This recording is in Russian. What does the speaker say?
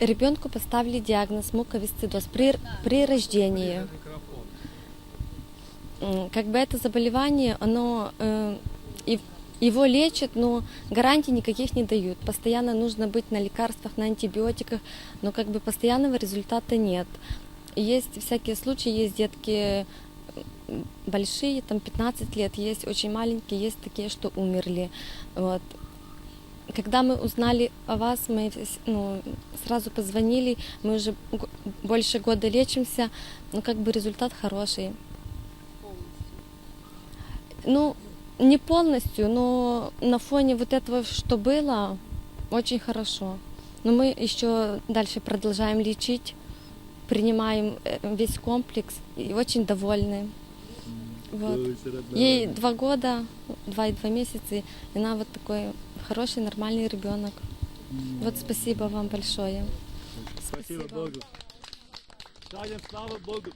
Ребенку поставили диагноз муковисцидоз при, при рождении. Как бы это заболевание, оно э, его лечат, но гарантий никаких не дают. Постоянно нужно быть на лекарствах, на антибиотиках, но как бы постоянного результата нет. Есть всякие случаи, есть детки большие, там 15 лет, есть очень маленькие, есть такие, что умерли. Вот. Когда мы узнали о вас, мы ну, сразу позвонили, мы уже больше года лечимся, ну как бы результат хороший. Ну, не полностью, но на фоне вот этого, что было, очень хорошо. Но мы еще дальше продолжаем лечить, принимаем э, весь комплекс и очень довольны. Вот. Ей два года, два и два месяца, и она вот такой хороший, нормальный ребенок. Вот спасибо вам большое. Спасибо Богу. Скажем слава Богу.